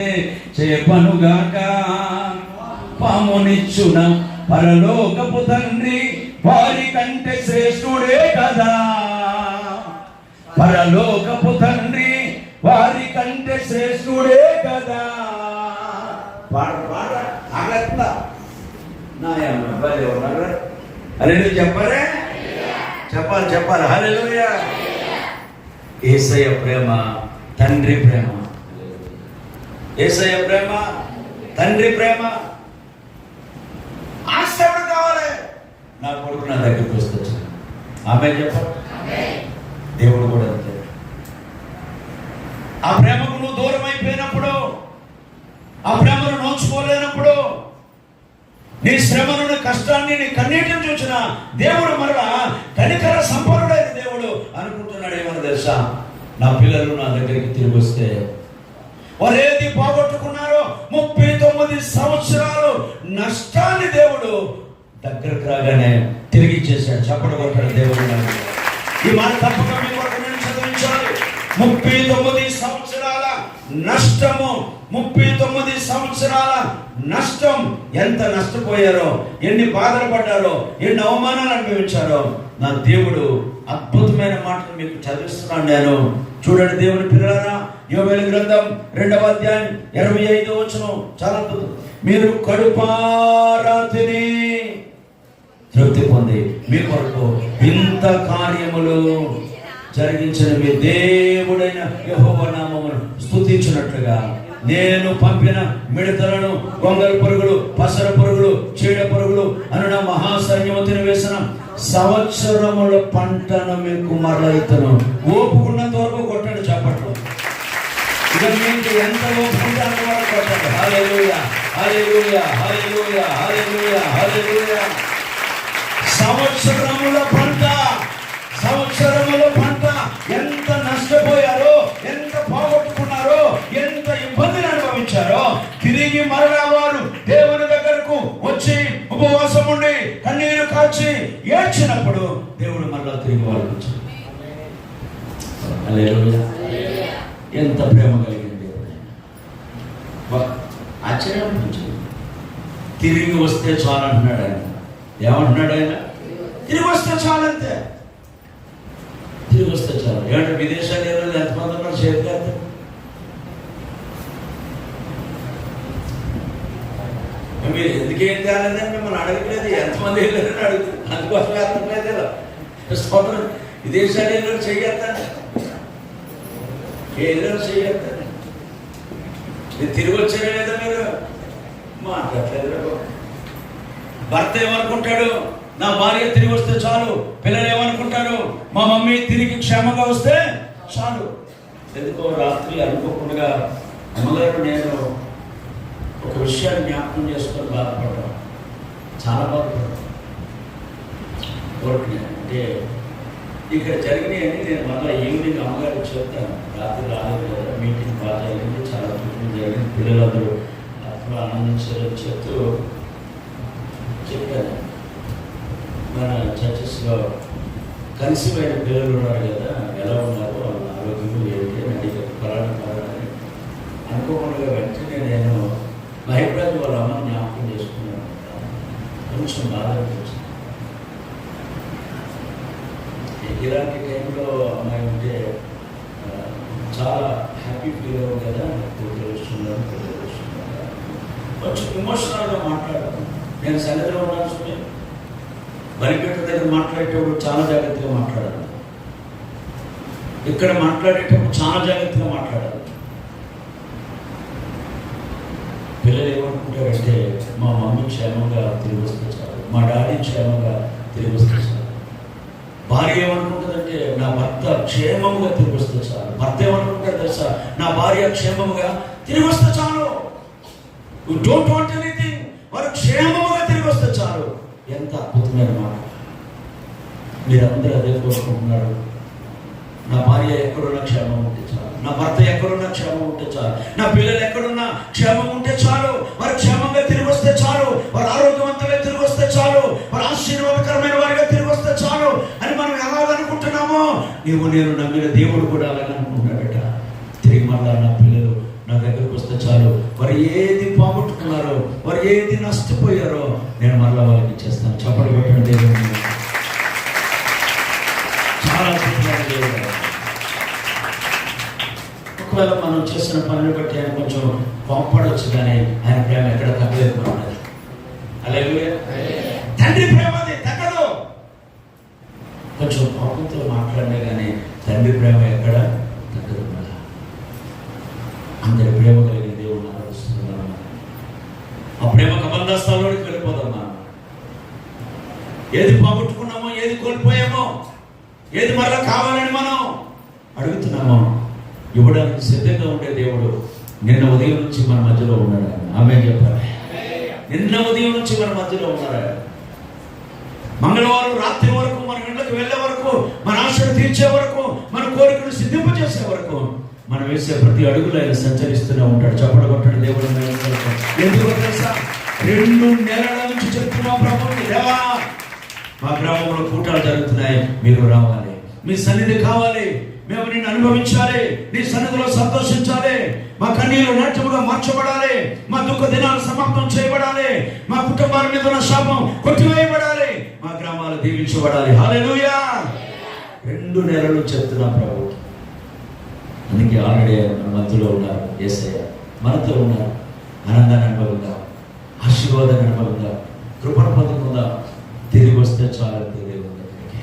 చేపనుగాక పామునిచ్చున పరలోకపు తండ్రి వారి కంటే శ్రేష్ఠుడే కదా. పరలోకపు తండ్రి వారి కంటే శ్రేష్ఠుడే కదా. అరే చెప్పరే? చెప్పాలి చెప్పాలి. హల్లెలూయా. ఏసయ్య ప్రేమ తండ్రి ప్రేమ. ఏసయ్య ప్రేమ తండ్రి ప్రేమ. ఆశ కావాలి. నా కొడుకు నా దగ్గరికి వస్తొచ్చు ఆమె చెప్పాలి దేవుడు కూడా అంతే. ఆ ప్రేమకు నువ్వు దూరం అయిపోయినప్పుడు ఆ ప్రేమను నోచుకోలేనప్పుడు నీ శ్రమను నీ కష్టాన్ని నీ కన్నీటిని చూసిన దేవుడు మరలా కనికర సంపన్నుడైన దేవుడు అనుకుంటున్నాడు ఏమని తెలుసా? నా పిల్లలు నా దగ్గరికి తిరిగి వస్తే వరేది పోగొట్టుకున్నారో? ముప్పై తొమ్మిది సంవత్సరాలు నష్టాన్ని దేవుడు దగ్గరకు రాగానే తిరిగి చేశాడు చప్పట కొట్టాడు దేవుడు ఈ మాట తప్పక మీ కొరకు నేను చదివించాలి. ముప్పై తొమ్మిది సంవత్సరాల నష్టము ముప్పై తొమ్మిది సంవత్సరాల నష్టం ఎంత నష్టపోయారో ఎన్ని బాధలు పడ్డారో ఎన్ని అవమానాలు అనుభవించారో నా దేవుడు అద్భుతమైన మాటలు మీకు చదివిస్తున్నాను నేను. చూడండి దేవుని పిల్లరా యోవేలు గ్రంథం రెండవ అధ్యాయం ఇరవై ఐదు వచ్చిన చాలా మీరు కడుపారా తిని తృప్తి పొంది మీ కొరకు ఇంత కార్యములు జరిగించిన మీ దేవుడైన యెహోవా స్థుతించినట్లుగా స్తుతించినట్లుగా నేను పంపిన మిడతలను గొంగల పురుగులు పసర పురుగులు చీడ పురుగులు అన్న నా మహాసైన్యము తినివేసిన సంవత్సరముల పంటను మీకు మరలైతను ఓపుకున్నంత వరకు ఇక మీకు ఎంత ఓపుకుంటే అంతవరకు కొట్టండి హల్లెలూయా హల్లెలూయా హల్లెలూయా హల్లెలూయా హల్లెలూయా. సంవత్సరముల పంట సంవత్సరముల పంట ఎంత నష్టపోయారో ఎంత పోగొట్టుకున్నారో ఎంత ఇబ్బందిని అనుభవించారో తిరిగి మరలా వారు దేవుని దగ్గరకు వచ్చి ఉపవాసం ఉండి కన్నీరు కాచి ఏడ్చినప్పుడు దేవుడు మరలా తిరిగి వాళ్ళు ఎంత ప్రేమ కలిగిన దేవుడు. ఆశ్చర్యం అనిపించింది. తిరిగి వస్తే చాలు అంటున్నాడు ఆయన. ఏమంటున్నాడు ఆయన? తిరిగి వస్తే చాలు అంతే. తిరిగి వస్తే చాలు. ఏమంటే విదేశాలు ఏ ఎంతమంది ఉన్నారు? చేతి మీరు ఎందుకు తేలేదని మిమ్మల్ని అడగట్లేదు. ఎంతమంది వెళ్ళారని అడుగుతుంది అందుకోసం అర్థం లేదు స్తోత్రం విదేశాలు వెళ్ళారు చెయ్యేస్తాను ఏదో చేయాలి చెయ్యేస్తాను తిరిగి వచ్చారా లేదా మీరు? మాట్లాడలేదు భర్త ఏమనుకుంటాడు? నా భార్య తిరిగి వస్తే చాలు. పిల్లలు ఏమనుకుంటారు? మా మమ్మీ తిరిగి క్షేమంగా వస్తే చాలు. ఎందుకో రాత్రి అనుకోకుండా అమ్మగారు నేను ఒక విషయాన్ని జ్ఞాపకం చేసుకొని బాధపడ్డాను. చాలా బాధపడ్డాను. అంటే ఇక్కడ జరిగినాయని నేను మళ్ళీ ఈవినింగ్ అమ్మగారికి చెప్తాను. రాత్రి రాలేదు కదా మీటింగ్ బాగా అయింది చాలా మీటింగ్ జరిగింది పిల్లలందరూ అప్పుడు ఆనందించారని చెప్తూ చెప్పాను. మన చర్చెస్లో కలిసిపోయిన పిల్లలు ఉన్నారు కదా ఎలా ఉన్నారు వాళ్ళ ఆరోగ్యం ఏంటి అని అడిగారు. పలానా పలానా అనుకోకుండా వెంటనే నేను మహిప్రాజ్ వాళ్ళ అమ్మని జ్ఞాపకం చేసుకున్నాను. కొంచెం బాధ అనిపించింది ఇలాంటి టైంలో అమ్మాయి ఉంటే చాలా హ్యాపీ ఫీల్ అవ్వదు కదా కూతురు వస్తున్నాను కొంచెం ఇమోషనల్గా మాట్లాడతాను నేను సన్నిధిలో ఉన్నాను సుమి బలిపేట దగ్గర మాట్లాడేటప్పుడు చాలా జాగ్రత్తగా మాట్లాడాలి. ఇక్కడ మాట్లాడేటప్పుడు చాలా జాగ్రత్తగా మాట్లాడాలి. పిల్లలు ఏమనుకుంటారంటే మా మమ్మీ క్షేమంగా తిరిగి వస్తే చాలు మా డాడీ క్షేమంగా తిరిగి వస్తే చాలు భార్య ఏమనుకుంటుందంటే నా భర్త క్షేమముగా తిరిగి వస్తే చాలు భర్త ఏమనుకుంటాడు తెలుసా? నా భార్య క్షేమముగా తిరిగి వస్తే చాలు. యు డోంట్ వాంట్ ఎనీథింగ్ వారు క్షేమముగా తిరిగి వస్తే చాలు. ఎంత అద్భుతమైన మాట. మీరందరూ అదే కోరుకుంటున్నారు. నా భార్య ఎక్కడున్నా క్షేమం ఉంటే చాలు. నా భర్త ఎక్కడున్నా క్షేమం ఉంటే చాలు. నా పిల్లలు ఎక్కడున్నా క్షేమం ఉంటే చాలు. వారు క్షేమంగా నీవు నేను నమ్మిన దేవుడు కూడా అలాగే అనుకుంటున్నాడట. తిరిగి మళ్ళా నా పిల్లలు నా దగ్గరకు వస్తే చాలు. వారు ఏది పోగొట్టుకున్నారో వారు ఏది నష్టపోయారో నేను మరలా వాళ్ళకి ఇచ్చేస్తాను. చప్పటి కొట్టండి దేవుడు చాలా అద్భుతమైన దేవుడు. ఒకవేళ మనం చేసిన పనులు బట్టి ఆయన కొంచెం కోపడవచ్చు కానీ ఆయన ప్రేమ ఎక్కడ తగ్గలేదు ఉన్నది అలాగే తండ్రి ప్రేమ అది తగ్గదు కొంచెం కోపంతో మాట్లాడినా కానీ తండ్రి ప్రేమ ఎక్కడ తగ్గదు మళ్ళా అందరి ప్రేమ కలిగిన దేవుడు ఆలోచిస్తున్నాను ఆ ప్రేమ కబంధస్థానంలోకి వెళ్ళిపోదమ్మా. ఏది పోగొట్టుకున్నామో ఏది కోల్పోయామో ఏది మరలా కావాలని మనం అడుగుతున్నామో ఇవ్వడానికి సిద్ధంగా ఉండే దేవుడు నిన్న ఉదయం నుంచి మన మధ్యలో ఉన్నాడు ఆమె చెప్పాలి. నిన్న ఉదయం నుంచి మన మధ్యలో ఉన్నాడు మంగళవారం రాత్రి వరకు మన ఇంట్లోకి వెళ్ళే వరకు మన ఆశలు తీర్చే వరకు మన కోరికలు సిద్ధింపజేసే వరకు మనం వేసే ప్రతి అడుగులో ఆయన సంచరిస్తూనే ఉంటాడు చప్పడ కొట్టాడు దేవుడు ఎందుకు తెలుసా? రెండు నెలల నుంచి చెప్తున్నాం ప్రభు దేవా మా గ్రామంలో కూటాలు జరుగుతున్నాయి మీరు రావాలి. మీ సన్నిధి కావాలి మేము నిన్ను అనుభవించాలి నీ సన్నిధిలో సంతోషించాలి మా కన్నీరు నాట్యముగా మార్చబడాలి మా దుఃఖ దినాలు సమాప్తం చేయబడాలి మా కుటుంబాల మీద ఉన్న శాపం కొట్టివేయబడాలి మా గ్రామాలు దీవించబడాలి. హాలెలూయా రెండు నెలలు చెప్తున్నా ప్రభు. అందుకే ఆల్రెడీ మన మధ్యలో ఉన్నారు ఏసయ్య మనతో ఉన్నారు. ఆనందాన్ని అనుభవిద్దాం. ఆశీర్వాదాన్ని అనుభవిద్దాం. కృపను పొందుకుందాం. తిరిగి వస్తే చాలు దేవుని దగ్గరికి.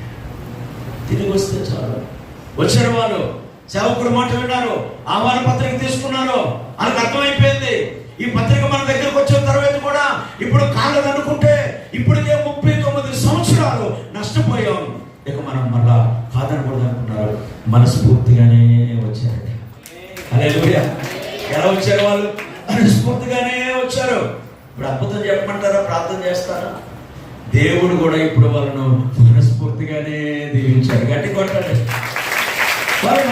తిరిగి వస్తే చాలు. వచ్చారు వాళ్ళు సేవకుడు మాట విన్నారు. ఆహ్వాన పత్రిక తీసుకున్నారు. వాళ్ళకి అర్థమైపోయింది. ఈ పత్రిక మన దగ్గరకు వచ్చిన తర్వాత కూడా ఇప్పుడు కాలేదు అనుకుంటే ఇప్పటికే ముప్పై తొమ్మిది సంవత్సరాలు నష్టపోయాం. ఇక మనం మళ్ళా కాదనకూడదు అనుకున్నారు మనస్ఫూర్తిగానే వచ్చారట అదే ఎలా వచ్చారు వాళ్ళు? మనస్ఫూర్తిగానే వచ్చారు. ఇప్పుడు అద్భుతం చెప్పమంటారా? ప్రార్థన చేస్తారా? దేవుడు కూడా ఇప్పుడు వాళ్ళను మనస్ఫూర్తిగానే దీవించాడు. గట్టి కొట్టాడు వాళ్ళు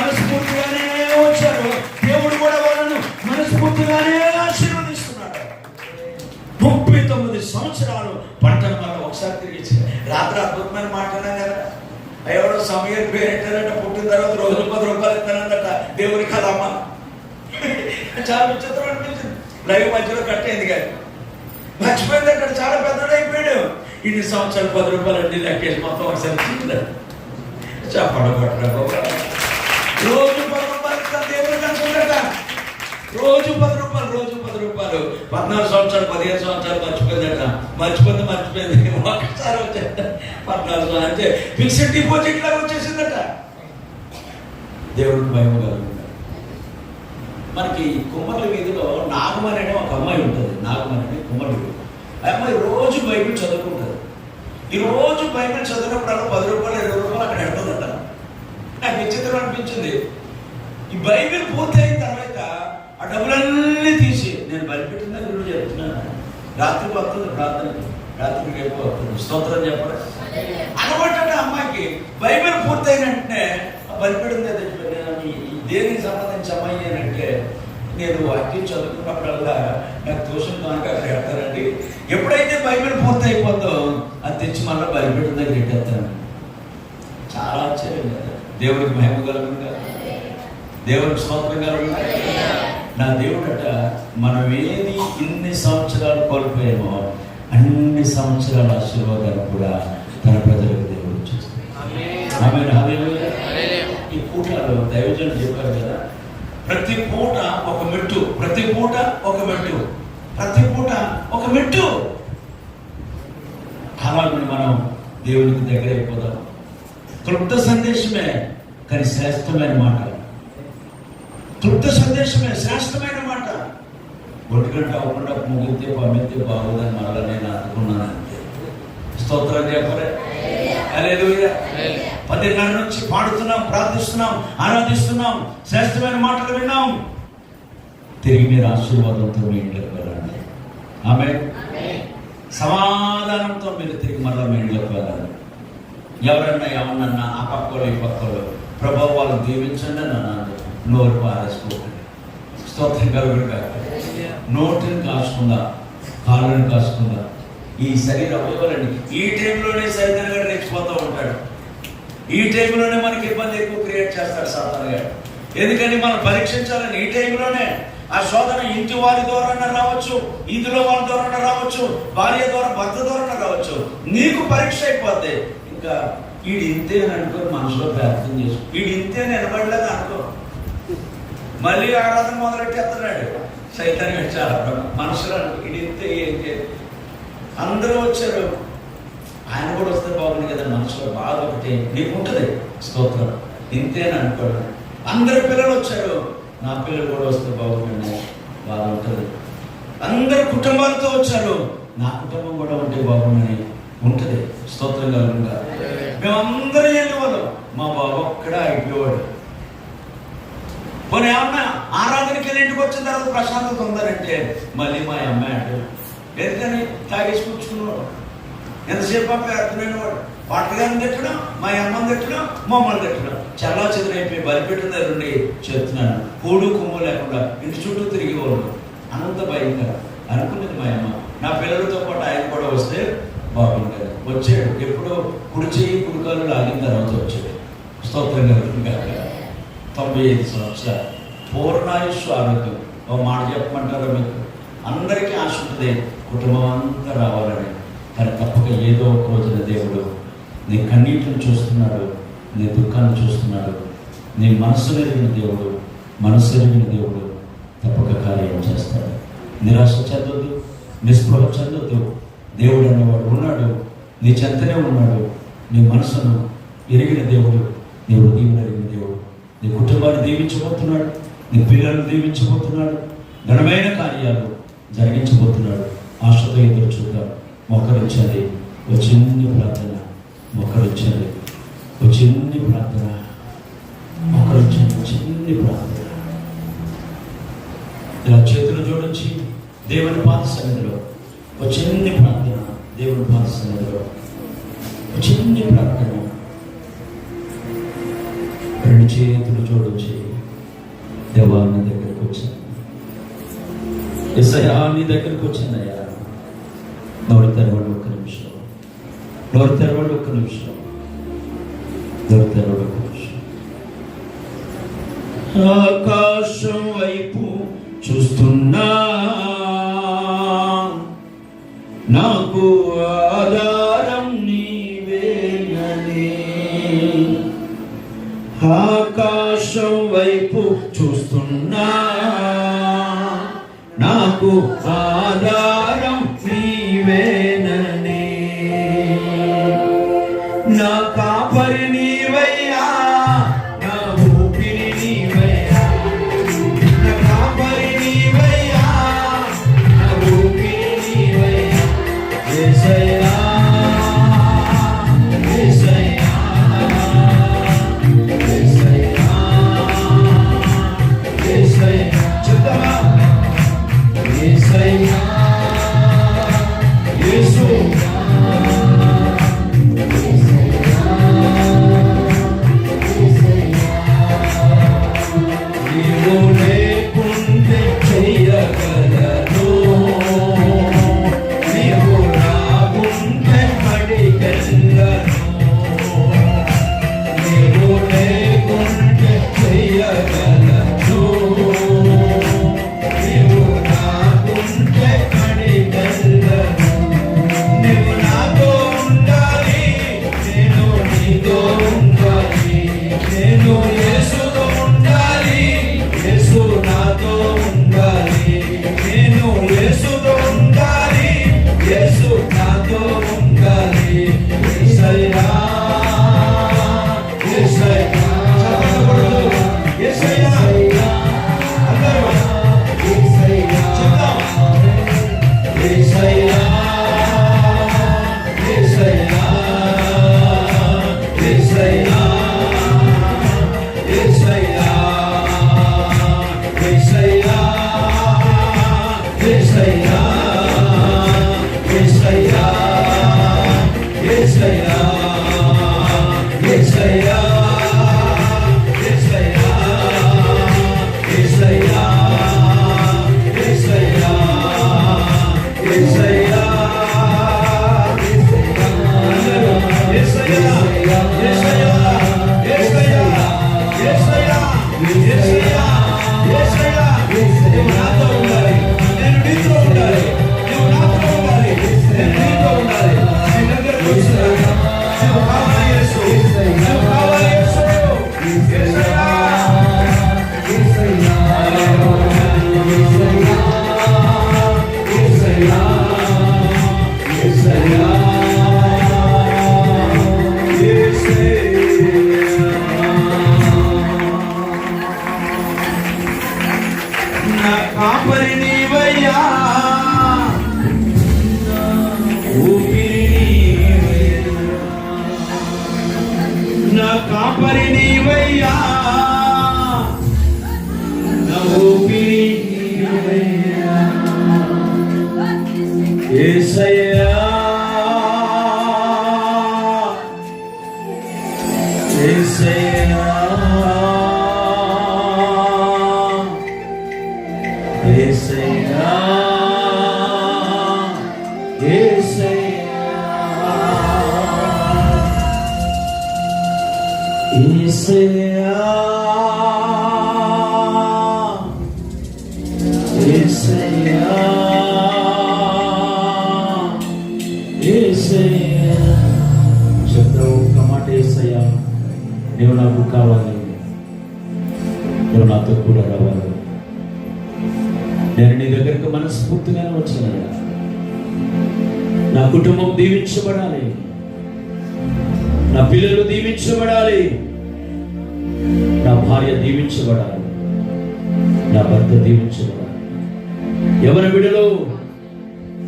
స్వామి సమయం పేరు ఎట్టారంట పుట్టిన తర్వాత రోజు పది రూపాయలు ఇస్తానందట. దేవుని కదమ్మ చాలా విచిత్రం అనిపించింది. లైవ్ మధ్యలో కట్టేది కానీ. మర్చిపోయింది అక్కడ. చాలా పెద్దడైపోయాడు ఇన్ని సంవత్సరాలు పది రూపాయలు అన్ని లెక్కేసి మొత్తం ఒకసారి చూడలేదు చెప్పడం రోజు పది రూపాయలు ఇస్తాను. దేవుడికి రోజు పది రూపాయలు రోజు పది రూపాయలు. పద్నాలుగు సంవత్సరాలు పదిహేను సంవత్సరాలు మర్చిపోయిందట. మర్చిపోతే మర్చిపోయింది. ఒకసారి వచ్చేట పద్నాలుగు సంవత్సరాలు అంటే ఫిక్స్డ్ డిపాజిట్ లాగా వచ్చేసిందట. దేవుడికి భయం కలుగుతుంది మనకి కుమ్మర్ల వీధిలో నాగమని అనే ఒక అమ్మాయి ఉంటుంది. నాగమని అని కుమ్మర్ల వీధి ఆ అమ్మాయి రోజు బైబిల్ చదువుకుంటుంది. ఈ రోజు బైబిల్ చదివినప్పుడల్లా పది రూపాయలు ఇరవై రూపాయలు అక్కడ ఎడుతుందట. నాకు విచిత్రం అనిపించింది. ఈ బైబిల్ పూర్తయిన తర్వాత ఆ డబ్బులన్నీ తీసి నేను బలిపెట్టిన గురువు చెప్తున్నాను రాత్రి వస్తుంది ప్రార్థన రాత్రికి రేపు వస్తుంది. స్తోత్రం చెప్పడం అంటే అమ్మాయికి బైబిల్ పూర్తయిన వెంటనే ఆ దేనికి సంబంధించి అమ్మాయి అని అంటే నేను వాక్యం చదువుకున్నప్పుడల్లా నాకు ట్యూషన్ కనుక అక్కడ పెడతానండి ఎప్పుడైతే బైబిల్ పూర్తి అది తెచ్చి మళ్ళీ బలిపెట్టిన దగ్గర పెట్టేస్తాను. చాలా ఆశ్చర్యం కదా. దేవుడికి మహిమ కలుగుతుంది దేవుడికి స్తోత్రం కలుగుతుంది నా దేవుడట మనం ఏది ఇన్ని సంవత్సరాలు కోల్పోయామో అన్ని సంవత్సరాల ఆశీర్వాదాలు కూడా తన ప్రజలకు దేవుడు చూస్తాడు. ఈ పూటలో దైవజనులు చెప్పారు కదా ప్రతి పూట ఒక మెట్టు ప్రతి పూట ఒక మెట్టు ప్రతి పూట ఒక మెట్టు. అలాగే మనం దేవునికి దగ్గర అయిపోదాం క్లుప్త సందేశమే కానీ శ్రేష్టమైన మాట క్లుప్త సందేశమే శ్రేష్టమైన మాట. ఒంటి గంట అవ్వకుండా ముగితే పంపితే బాగుందని మరలా నేను అనుకున్నాను అంతే. స్తోత్రం చెప్పలే? హల్లెలూయా. పదిన్నర నుంచి పాడుతున్నాం ప్రార్థిస్తున్నాం ఆరాధిస్తున్నాం శ్రేష్టమైన మాటలు విన్నాం. తిరిగి మీరు ఆశీర్వాదంతో మీ ఇంట్లోకి వెళ్ళండి. ఆమె సమాధానంతో మీరు తిరిగి మరలా మీ ఇంట్లోకి వెళ్ళాలి ఎవరన్నా ఏమన్నా ఆ పక్కలో ఈ పక్కలో ప్రభావ వాళ్ళు దీవించండి అని అన్నాను. నోరు పారేసుకోకండి. స్తోత్రం కలుగురు కాక నోటిని కాసుకుందా కాళ్ళను కాసుకుందా ఈ శరీర అవయవాలని ఈ టైంలోనే సైతాన్ గారు రెచ్చిపోతూ ఉంటాడు. ఈ టైంలోనే మనకి ఇబ్బంది ఎక్కువ క్రియేట్ చేస్తాడు సాధారణ గారు. ఎందుకని మనం పరీక్షించాలని ఈ టైంలోనే ఆ శోధన ఇంటి వారి ద్వారా రావచ్చు ఇంటిలో వాళ్ళ ద్వారా రావచ్చు భార్య ద్వారా భర్త ద్వారా రావచ్చు. నీకు పరీక్ష అయిపోతే ఇంకా వీడు ఇంతే అని అనుకో మనసులో ప్రార్థన చేసుకో. వీడు ఇంతే నిలబడలేదు అనుకో. మళ్ళీ ఆరాధన మొదలెట్టేస్తున్నాడు సైతాన్ని వచ్చారు మనసులో వీడు ఇంతే ఏంటి అందరూ వచ్చారు. ఆయన కూడా వస్తే బాగుంది కదా మనసులో బాధ ఒకటి. నీకు ఉంటుంది? స్తోత్రం. ఇంతేని అనుకోడు అందరు పిల్లలు వచ్చారు. నా పిల్లలు కూడా వస్తే బాగుంటుంది బాధ ఉంటుంది. అందరు కుటుంబాలతో వచ్చారు. నా కుటుంబం కూడా ఉంటే బాగుందని ఉంటుంది. స్తోత్రం కలుగుగా మేమందరం వెళ్ళేవాళ్ళం మా బాబు ఒక్కడే అయిపోయాడు. పోనీ ఏమన్నా ఆరాధనకి వెళ్ళి ఇంటికి వచ్చిన తర్వాత ప్రశాంతత ఉందనంటే మళ్ళీ మా అమ్మాయి అంటే ఎందుకని తాగేసి కూర్చుకున్నాడు ఎంతసేపు అర్థమైన వాడు? పాటగారిని తిట్టడం మా అమ్మని తిట్టడం మమ్మల్ని తిట్టడం. చల్లా చెదురైపోయి బలిపెట్టిన దగ్గర నుండి చెప్తున్నాను. కూడు కొమ్ము లేకుండా ఇంటి చుట్టూ తిరిగి వాళ్ళు అనంత భయంగా అనుకున్నది మా అమ్మ. నా పిల్లలతో పాటు ఆయన కూడా వస్తే బాగుంటుంది వచ్చాడు. ఎప్పుడో కుడి చేయి కుడికాలు లాగిన తర్వాత వచ్చాడు. స్తోత్రంగా తొంభై ఐదు సంవత్సరాలు. పూర్ణాయుష్ ఆరోగ్యం. ఓ మాట చెప్పమంటారా మీకు? అందరికీ ఆశ ఉంటుంది కుటుంబం అంతా రావాలని. కానీ తప్పక ఏదో ఒక రోజున దేవుడు నీ కన్నీటిని చూస్తున్నాడు నీ దుఃఖాన్ని చూస్తున్నాడు నీ మనసు ఎరిగిన దేవుడు మనసు ఎరిగిన దేవుడు తప్పక కార్యం చేస్తాడు. నిరాశ చెందొద్దు నిస్పృహ చెందొద్దు. దేవుడు అనేవాడు ఉన్నాడు నీ చెంతనే ఉన్నాడు నీ మనసును ఎరిగిన దేవుడు నీ హృదయం ఎరిగిన దేవుడు. నీ కుటుంబాన్ని దీవించబోతున్నాడు నీ పిల్లలను దీవించబోతున్నాడు ఘనమైన కార్యాలు జరిగించబోతున్నాడు. ఆశతో ఎదురు చూద్దాం. మొక్కరించాలి ఒక చిన్న ప్రార్థన. మొక్కరించాలి ఒక చిన్న ప్రార్థన. మొక్కరించాలి చిన్న ప్రార్థన. ఇలా చేతులు జోడించి దేవుని పాద సన్నిధిలో ఒక చిన్న ప్రార్థన. దేవుని పాద సన్నిధిలో ఒక చిన్న ప్రార్థన. రెండు చేతులు చూడొచ్చి దేవాన్ని దగ్గరికి వచ్చాను. ఎస్ఐయా నీ దగ్గరికి వచ్చిందయ్యా. నోరు తెరవండి ఒక్క నిమిషం. నోరు తెరవండి ఒక్క నిమిషం. నోరు తెరవండి ఒక్క నిమిషం. ఆకాశం వైపు చూస్తున్నా. నాకు ఆదా ఆకాశం వైపు చూస్తున్నా. నాకు ఆ రావాలి. నువ్వు నాతో కూడా రావాలి. నేను నీ దగ్గరికి మనస్ఫూర్తిగానే వచ్చానయ్యా నా కుటుంబం దీవించబడాలి. నా పిల్లలు దీవించబడాలి. నా భార్య దీవించబడాలి. నా భర్త దీవించబడాలి. ఎవరి విడలో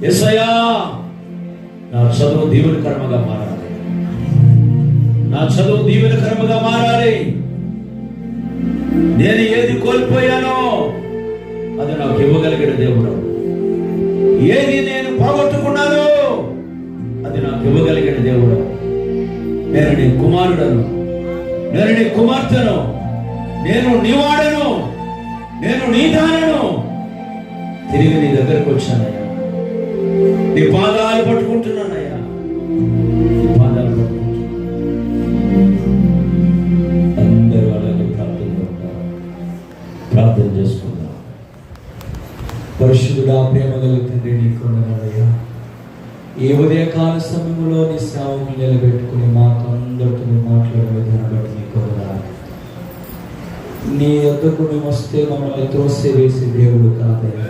ఎసయా నా చదువు దీవెనకరముగా మారాలి. నా చదువు దీవెనకరముగా మారాలి. నేను ఏది కోల్పోయానో అది నాకు ఇవ్వగలిగిన దేవుడు. ఏది నేను పోగొట్టుకున్నానో అది నాకు ఇవ్వగలిగిన దేవుడు. నేను నీ కుమారుడను. నేను నీ కుమార్తెను. నేను నీవాడను నేను నీదానను తిరిగి నీ దగ్గరకు వచ్చానయ్యా. నీ పాదాలు పట్టుకుంటున్నాను నీకు వందనాలయ్యా ఈ ఉదయకాల సమయంలో నీ సేవకు నిలబెట్టుకుని మాతో అందరితో మాట్లాడే విధానం బట్టి నీకు నీ ఎద్దకు మేము వస్తే మమ్మల్ని త్రోసే వేసే దేవుడు కాదయ్యా.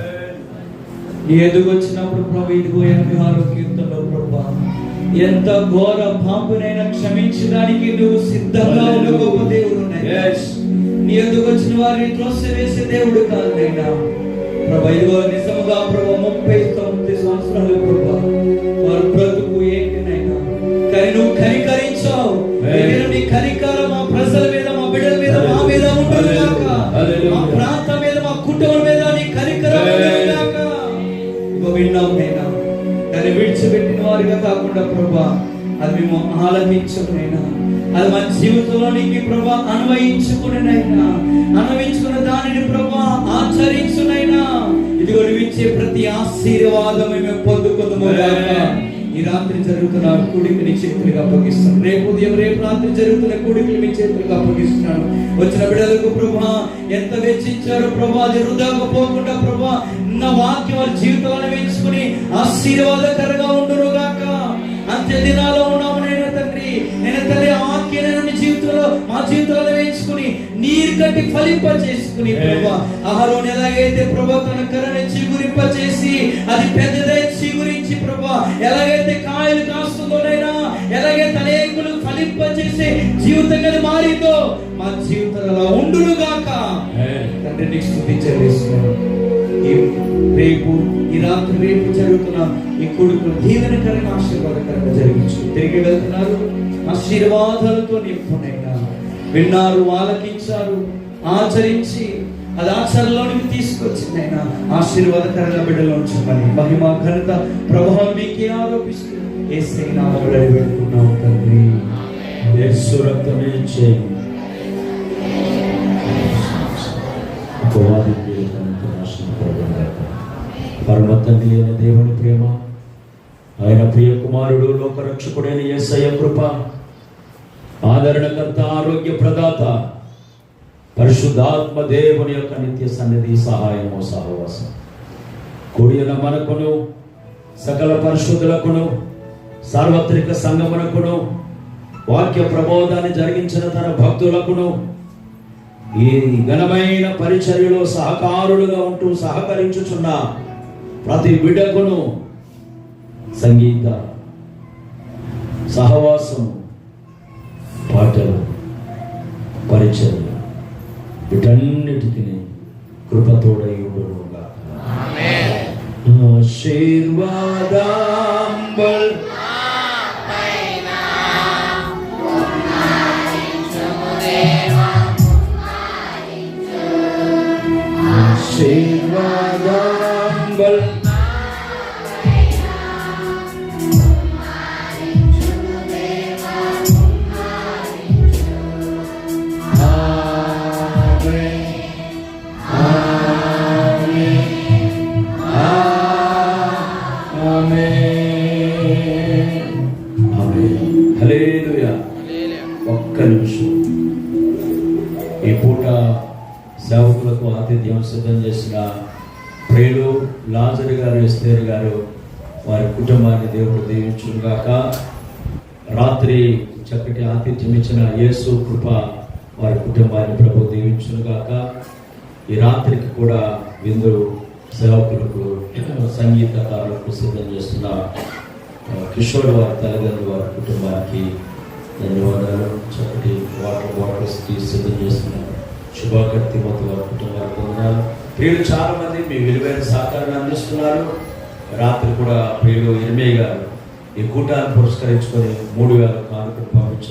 నీ ఎదుగు వచ్చినప్పుడు ప్రభు ఇదిగో ఎనభై ఆరు కీర్తనలో ప్రభా ఎంత ఘోర పాంపునైనా క్షమించడానికి నువ్వు సిద్ధంగా ఉన్న గొప్ప దేవుడు. నీ ఎదుగు వచ్చిన వారిని త్రోసి వేసే దేవుడు కాదు నైనా ప్రభా ఇదిగో నిజముగా ప్రభా ముప్పై తొమ్మిది సంవత్సరాలు ప్రభా వారు బ్రతుకు ఏంటినైనా కానీ నువ్వు కనికరించావు. నీ కనికరం మా ప్రజల మీద మా బిడ్డల మీద మా మీద ఉంటుంది. మా ప్రాంతం మీద మా కుటుంబం మీద నీ కనికరం ఇదిగో విన్నాం నైనా? దాన్ని విడిచిపెట్టిన వారిగా కాకుండా ప్రభా అది మేము ఆలపించుకునైనా అది మన జీవితంలో నీకు ప్రభా అన్వయించుకునైనా అన్వయించుకున్న దానిని ప్రభా ఇదిగో ఇచ్చే ప్రతి ఆశీర్వాదం మేము పొందుకుందాము ఈ రాత్రి జరుగుతున్న కూడికి నీ చేతులకు అప్పగిస్తాను రేపు ఉదయం రేపు రాత్రి జరుగుతున్న కూడికలు మీ చేతులకు అప్పగిస్తున్నాను వచ్చిన బిడ్డలకు ప్రభా ఎంత వెచ్చించారో ప్రభా అది వృధాగా పోకుండా ప్రభా నా వాక్యం వారి జీవితాలను వేసుకుని ఆశీర్వాదకరంగా ఉండును గాక. అంత్య దినాలో ఉన్నామని నేను తల్లి ఆ వాక్యాన్ని నీ జీవితంలో మా జీవితంలో వేయించుకుని నీరు కట్టి ఫలింప చేసుకుని ప్రభా. ఆహారం ఎలాగైతే ప్రభా తన కరణ చిగురింప చేసి అది పెద్దదై చిగురించి ప్రభా ఎలాగైతే కాయలు కాస్తుందోనైనా ఎలాగైతే అనేకులు ఫలింప చేసే జీవితం కదా మారిందో మా జీవితంలో ఉండును గాక తండ్రి నీకు స్థుతి రేపు ఈ రాత్రి రేపు జరుగుతున్న ఈ కొడుకులు దీవెనకరంగా ఆశీర్వాదకరంగా జరిగించు. తిరిగి వెళ్తున్నారు. ఆశీర్వాదాలతో నింపునైనా విన్నారు ఆలకించారు ఆచరించి అది ఆచరణలోనికి తీసుకొచ్చింది ఆయన ఆశీర్వాదకరంగా బిడ్డలో ఉంచమని మహిమ ఘనత ప్రభావం మీకే ఆరోపిస్తూ ఏసై నామములో పెట్టుకున్నాం తండ్రి. యేసు రక్తమే చేయి పరమ తండ్రి అయిన దేవుని ప్రేమ ఆయన ప్రియ కుమారుడు లోకరక్షకుడైన యేసయ్య కృప ఆదరణకర్త ఆరోగ్య ప్రదాత పరిశుద్ధాత్మ దేవుని యొక్క నిత్య సన్నిధి సహాయము సహవాసం. కూడిన మనకును సకల పరిశుద్ధులకును సార్వత్రిక సంగమునకును వాక్య ప్రబోధాన్ని జరిగించిన తన భక్తులకును ఈ ఘనమైన పరిచర్యలో సహకారులుగా ఉంటూ సహకరించుచున్న ప్రతి బిడ్డకును సంగీత సహవాసం పాటలు పరిచర్య వీటన్నిటికీ కృపతోడయుడుగా ఆశీర్వాదాంబల్. ఆశీర్వాదా సేవకులకు ఆతిథ్యం సిద్ధం చేసిన ప్రియులు లాజర్ గారు ఎస్తేరు గారు వారి కుటుంబాన్ని దేవుడు దీవించుగాక రాత్రి చక్కటి ఆతిథ్యం ఇచ్చిన యేసు కృప వారి కుటుంబాన్ని ప్రభు దీవించుగాక ఈ రాత్రికి కూడా విందు సేవకులకు సంగీతకారులకు సిద్ధం చేస్తున్న కిషోర్ వారి తల్లిదండ్రులు వారి కుటుంబానికి ధన్యవాదాలు. చక్కటి వాటర్ బాటిల్స్కి సిద్ధం చేస్తున్న శుభాకర్తి మొత్తం కుటుంబాలు పొందాలి ప్రియులు చాలా మంది మీ విలువైన సహకారాన్ని అందిస్తున్నారు. రాత్రి కూడా ప్రియులు ఎనిమిది గారు ఈ కూటాన్ని పురస్కరించుకొని మూడు వేల కానుకలు పంపించారు.